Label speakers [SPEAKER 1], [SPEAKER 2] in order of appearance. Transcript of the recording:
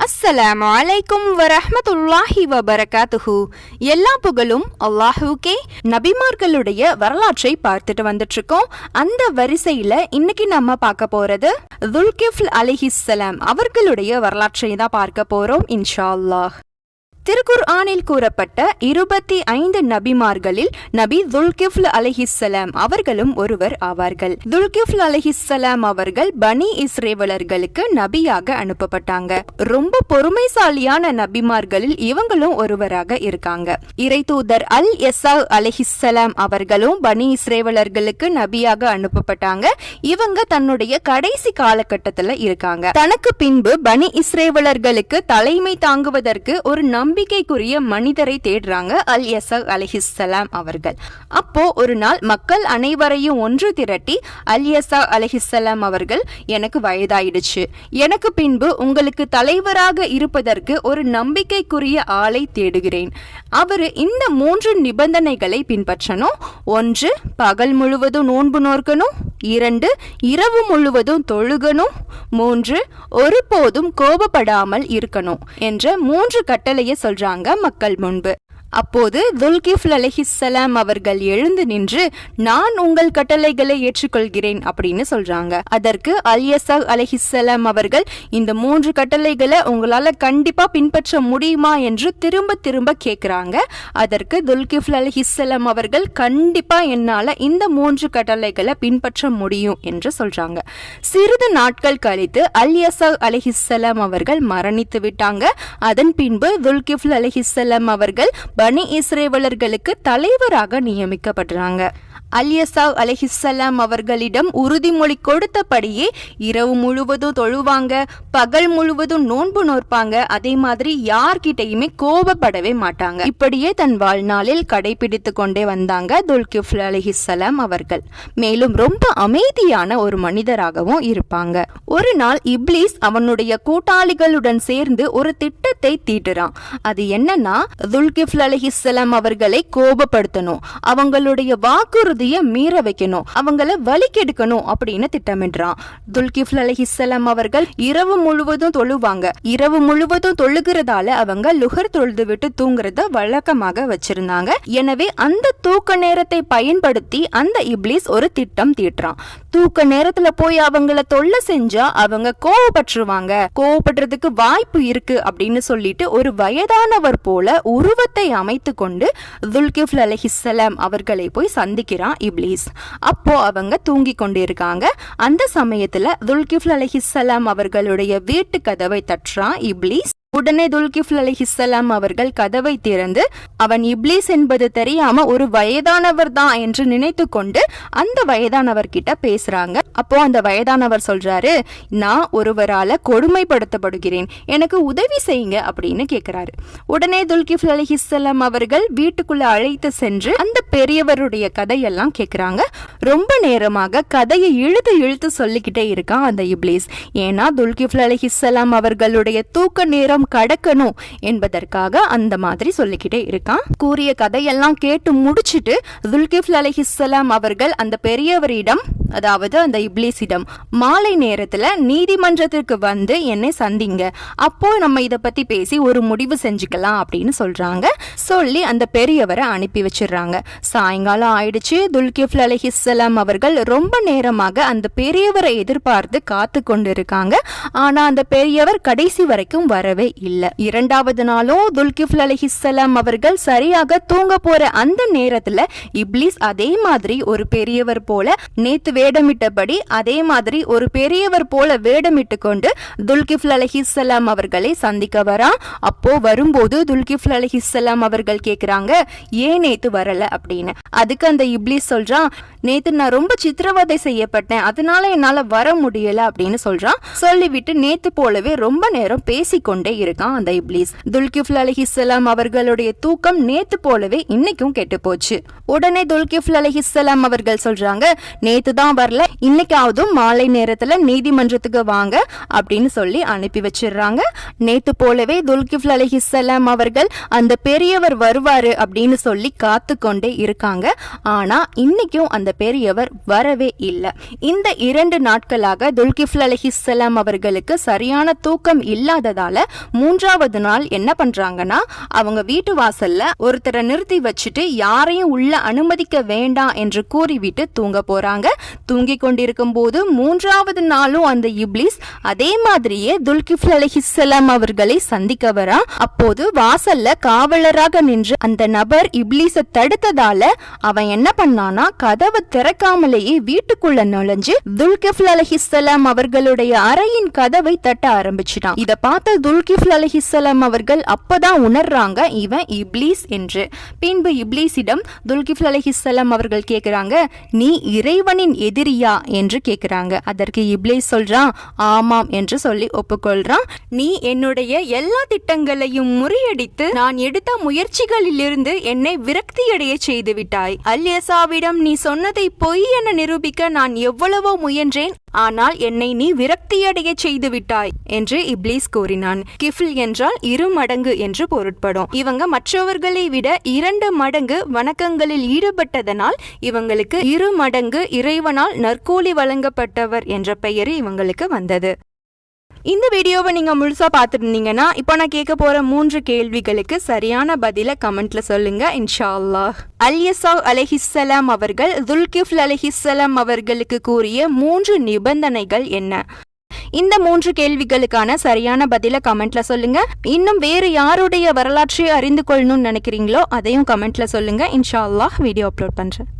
[SPEAKER 1] அஸ்ஸலாம் அலைக்கும் வரஹமத்துல்லாஹி வபரகாத்துஹு. எல்லா புகழும் அல்லாஹுக்கே நபிமார்களுடைய வரலாற்றை பார்த்துட்டு வந்துட்டு இருக்கோம் அந்த வரிசையில இன்னைக்கு நம்ம பார்க்க போறது துல்கிஃப்ல் அலிஹிஸ்ஸலாம். அவர்களுடைய வரலாற்றை தான் பார்க்க போறோம் இன்ஷா அல்லாஹ். திருக்குர் ஆனில் கூறப்பட்ட இருபத்தி ஐந்து நபிமார்களில் நபி துல்கிஃப்ல் அலஹிஸ்ஸலாம் அவர்களும் ஒருவர் ஆவார்கள். துல்கிஃப்ல் அலஹிஸ்ஸலாம் அவர்கள் பனி இஸ்ரேவலர்களுக்கு நபியாக அனுப்பப்பட்டாங்க. ரொம்ப பொறுமைசாலியான நபிமார்களில் இவங்களும் ஒருவராக இருக்காங்க. இறை தூதர் அல் எஸ்ஸா அலஹிஸ்ஸலாம் அவர்களும் பனி இஸ்ரேவலர்களுக்கு நபியாக அனுப்பப்பட்டாங்க. இவங்க தன்னுடைய கடைசி காலகட்டத்துல இருக்காங்க. தனக்கு பின்பு பனி இஸ்ரேவலர்களுக்கு தலைமை தாங்குவதற்கு ஒரு நம் நம்பிக்கைக்குரிய மனிதரை தேடுறாங்க அல் எசா அலிஹிஸ்ஸலாம் அவர்கள். அப்போ ஒரு நாள் மக்கள் அனைவரையும் ஒன்று திரட்டி அல் எசா அலிஹிஸ்ஸலாம் அவர்கள் எனக்கு வயதாயிடுச்சு. எனக்கு பின்பு உங்களுக்கு தலைவராக இருப்பதற்கு ஒரு நம்பிக்கைக்குரிய ஆளை தேடுகிறேன். அவர் இந்த மூன்று நிபந்தனைகளை பின்பற்றணும். ஒன்று பகல் முழுவதும் நோன்பு நோக்கணும் இரண்டு இரவு முழுவதும் தொழுகணும். மூன்று ஒருபோதும் கோபப்படாமல் இருக்கணும் என்ற மூன்று கட்டளையை சொல்றாங்க மக்கள் முன்பு. அப்போது துல்கிஃப்ல் அலஹிசலாம் அவர்கள் எழுந்து நின்று நான் உங்கள் கட்டளைகளை ஏற்றுக்கொள்கிறேன் அப்படின்னு சொல்றாங்க. அதற்கு அல்யசா அலஹிசலாம் அவர்கள் இந்த மூன்று கட்டளைகளை உங்களால கண்டிப்பா பின்பற்ற முடியுமா? என்று திரும்ப திரும்ப கேட்கிறாங்க அதற்கு துல்கிஃப்ல் அலஹிசலாம் அவர்கள் கண்டிப்பா என்னால இந்த மூன்று கட்டளைகளை பின்பற்ற முடியும் என்று சொல்றாங்க. சிறிது நாட்கள் கழித்து அல்யசா அலஹிசலாம் அவர்கள் மரணித்து விட்டாங்க. அதன் பின்பு துல்கிஃப்ல் அலஹிசலாம் அவர்கள் பனி இஸ்ரேவலர்களுக்கு தலைவராக நியமிக்கப்படுறாங்க அல்யசாவ் அலஹிஸ்ஸலாம் அவர்களிடம் உறுதிமொழி கொடுத்தபடியே இரவு முழுவதும் தொழுவாங்க பகல் முழுவதும் நோன்பு நோற்பாங்க அதே மாதிரி யார்கிட்டையுமே கோபப்படவே மாட்டாங்க. இப்படியே தன் வாழ்நாளில் கடைபிடித்து கொண்டே வந்தாங்க துல்கிஃப்ல அலஹிசலாம் அவர்கள். மேலும் ரொம்ப அமைதியான ஒரு மனிதராகவும் இருப்பாங்க. ஒரு நாள் இப்லீஸ் அவனுடைய கூட்டாளிகளுடன் சேர்ந்து ஒரு திட்டத்தை தீட்டுறான். அது என்னன்னா துல்கிஃப்ல் அலிஹிஸ்லாம் அவர்களை கோபப்படுத்தணும். அவங்களுடைய வாக்குறுதியை மீற வைக்கணும். அவங்கள வலி கெடுக்கணும் அப்படின்னு திட்டமிடுறான். துல்கிஃப்ல் அலிஹிஸ்லாம் அவர்கள் இரவு முழுவதும் தொழுவாங்க. இரவு முழுவதும் தொழுகிறதால அவங்க லுகர் தொழுது விட்டு தூங்குறத வழக்கமாக வச்சிருந்தாங்க. எனவே அந்த தூக்க நேரத்தை பயன்படுத்தி அந்த இப்லீஸ் ஒரு திட்டம் தீட்டுறான். தூக்க நேரத்துல போய் அவங்கள தொல்லை செஞ்ச அவங்க கோவப்பட்டுருவாங்க. கோவப்படுறதுக்கு வாய்ப்பு இருக்கு அப்படின்னு சொல்லிட்டு ஒரு வயதானவர் போல உருவத்தை அமைத்து கொண்டு துல்கிஃப்ல் அலஹிஸ்ஸலாம் அவர்களை போய் சந்திக்கிறான் இப்ளீஸ் அப்போ அவங்க தூங்கி கொண்டிருக்காங்க. அந்த சமயத்துல துல்கிஃப்ல் அலஹிஸ்ஸலாம் அவர்களுடைய வீட்டு கதவை தட்டுறான் இப்ளீஸ் உடனே துல்கிஃப்ல் அலிஹிஸ்ஸலாம் அவர்கள் கதவை திறந்து அவன் இப்ளீஸ் என்பது தெரியாம ஒரு வயதானவர் தான் என்று நினைத்து கொண்டு அந்த வயதானவர் கிட்ட பேசுறாங்க. அப்போ அந்த வயதானவர் சொல்றாரு நான் ஒருவரால கொடுமைப்படுத்தப்படுகிறேன். எனக்கு உதவி செய்யுங்க அப்படின்னு கேக்குறாரு. உடனே துல்கிஃப்ல் அலிஹிஸ்ஸலாம் அவர்கள் வீட்டுக்குள்ள அழைத்து சென்று அந்த பெரியவருடைய கதையெல்லாம் கேக்குறாங்க. ரொம்ப நேரமாக கதையை இழுத்து இழுத்து சொல்லிக்கிட்டே இருக்கான் அந்த இப்ளீஸ் ஏன்னா துல்கிஃப்ல் அலிஹிஸ்ஸலாம் அவர்களுடைய தூக்க நேரம் கடக்கணும் என்பதற்காக அந்த மாதிரி சொல்லிக்கிட்டே இருக்கான். கூறிய கதையெல்லாம் கேட்டு முடிச்சிட்டு துல்கிஃப்ல் அலிஹிஸ்ஸலாம் அவர்கள் அந்த பெரியவரிடம் அதாவது அந்த இப்ளீஸிடம் மாலை நேரத்துல நீதிமன்றத்திற்கு வந்து என்னை சந்திங்க. அப்போ நம்ம இத பத்தி பேசி ஒரு முடிவு செஞ்சுக்கலாம் அப்படின்னு சொல்றாங்க. சொல்லி அந்த பெரியவரை அனுப்பி வச்சிடுறாங்க. சாயங்காலம் ஆயிடுச்சு. துல்கிஃப்ல அலிஹிஸ்ஸலாம் அவர்கள் ரொம்ப நேரமாக அந்த பெரியவரை எதிர்பார்த்து காத்து கொண்டிருக்காங்க ஆனா அந்த பெரியவர் கடைசி வரைக்கும் வரவே இல்லை. இரண்டாவது நாளும் துல்கிஃப்ல் அலிஹிஸ்ஸலாம் அவர்கள் சரியாக தூங்க போற அந்த நேரத்துல இப்லீஸ் அதே மாதிரி ஒரு பெரியவர் போல நேத்து வேடமிட்டபடி அதே மாதிரி ஒரு பெரியவர் போல வேடமிட்டு கொண்டு துல்கிஃப்ல் அலஹிஸ்ஸலாம் அவர்களை சந்திக்க வரா அப்போ வரும்போது துல்கிஃப்ல் அலஹிஸ்ஸலாம் அவர்கள் கேக்குறாங்க ஏன் நேத்து வரல? அப்படின்னு. அதுக்கு அந்த இப்லீஸ் சொல்றான் நேத்து நான் ரொம்ப சித்திரவதை செய்யப்பட்டேன் அதனால என்னால வர முடியல அப்படின்னு சொல்றான். சொல்லிவிட்டு நேத்து போலவே ரொம்ப நேரம் பேசிக்கொண்டே இருக்கான். அந்த இப்லீஸ். துல்கிஃப்ல் அலஹிஸ்ஸலாம் அவர்களுடைய தூக்கம் நேத்து போலவே இன்னைக்கும் கெட்டு போச்சு உடனே துல்கிஃப்ல் அலஹிஸ்ஸலாம் அவர்கள் சொல்றாங்க நேத்து தான் வரல இன்னைக்காவது மாலை நேரத்துல நீதிமன்றத்துக்கு வாங்க அப்படின்னு சொல்லி அனுப்பி வச்சிடுறாங்க. நேத்து போலவே துல்கிஃப்ல் அலிஹிஸ்ஸலாம் அவர்கள் அந்த பெரியவர் வருவாரு அப்படின்னு சொல்லி காத்து கொண்டே இருக்காங்க. ஆனா இன்னைக்கும் அந்த பெரியவர் வரவே இல்லை. இந்த இரண்டு நாட்களாக துல்கிஃப்ல் அலிஹிஸ்ஸலாம் அவர்களுக்கு சரியான தூக்கம் இல்லாததால மூன்றாவது நாள் என்ன பண்றாங்கன்னா அவங்க வீட்டு வாசல்ல ஒருத்தரை நிறுத்தி வச்சுட்டு யாரையும் உள்ள அனுமதிக்க வேண்டாம் என்று கூறிவிட்டு தூங்க போறாங்க. தூங்கி கொண்டிருக்கும் போது மூன்றாவது நாளும் அந்த இப்லிஸ் அதே மாதிரியே துல்கிஃப்ல் அலஹிசலாம் அவர்களை சந்திக்க வரா. அப்போது வாசல்ல காவலராக நின்று அந்த நபர் இப்லீஸ தடுத்ததால அவன் என்ன பண்ணானா கதவை திறக்காமலேயே வீட்டுக்குள்ள நுழைஞ்சு துல்கிஃப்ல அலஹிசலாம் அவர்களுடைய அறையின் கதவை தட்ட ஆரம்பிச்சிட்டான். இதை பார்த்த துல்கிஃப்ல் அலைஹிஸ்ஸலாம் அவர்கள் அப்பதான் உணர்றாங்க இவன் இப்லீஸ் என்று. பின்பு இப்லீஸிடம் துல்கிஃப்ல் அலைஹிஸ்ஸலாம் அவர்கள் கேட்குறாங்க நீ இறைவனின் எதிரியா? என்று கேட்குறாங்க அதற்கு இப்லீஸ் சொல்றான் ஆமாம் என்று சொல்லி ஒப்புக்கொள்றான். நீ என்னுடைய எல்லா திட்டங்களையும் முறியடித்து நான் எடுத்த முயற்சிகளிலிருந்து என்னை விரக்தியடைய செய்துவிட்டாய். அல்யசாவிடம் நீ சொன்னதை பொய் என நிரூபிக்க நான் எவ்வளவோ முயன்றேன். ஆனால் என்னை நீ விரக்தியடைய செய்து விட்டாய் என்று இப்லீஸ் கூறினான். கிஃபில் என்றால் இரு மடங்கு என்று பொருட்படும். இவங்க மற்றவர்களை விட இரண்டு மடங்கு வணக்கங்களில் ஈடுபட்டதனால் இவங்களுக்கு இரு மடங்கு இறைவனால் நற்கூலி வழங்கப்பட்டவர் என்ற பெயர் இவங்களுக்கு வந்தது. இந்த வீடியோவை நீங்கள் முழுசாக பார்த்துருந்தீங்கன்னா இப்போ நான் கேட்க போகிற மூன்று கேள்விகளுக்கு சரியான பதிலை கமெண்ட்ல சொல்லுங்க இன்ஷா அல்லாஹ் அல்யசா அலஹிஸ்ஸலாம் அவர்கள் துல்கிஃப்ல் அலஹிஸ்ஸலாம் அவர்களுக்கு கூறிய மூன்று நிபந்தனைகள் என்ன? இந்த மூன்று கேள்விகளுக்கான சரியான பதில கமெண்ட்ல சொல்லுங்க. இன்னும் வேறு யாருடைய வரலாற்றை அறிந்து கொள்ளணும்னு நினைக்கிறீங்களோ அதையும் கமெண்ட்ல சொல்லுங்க. இன்ஷா அல்லாஹ் வீடியோ அப்லோட் பண்றேன்.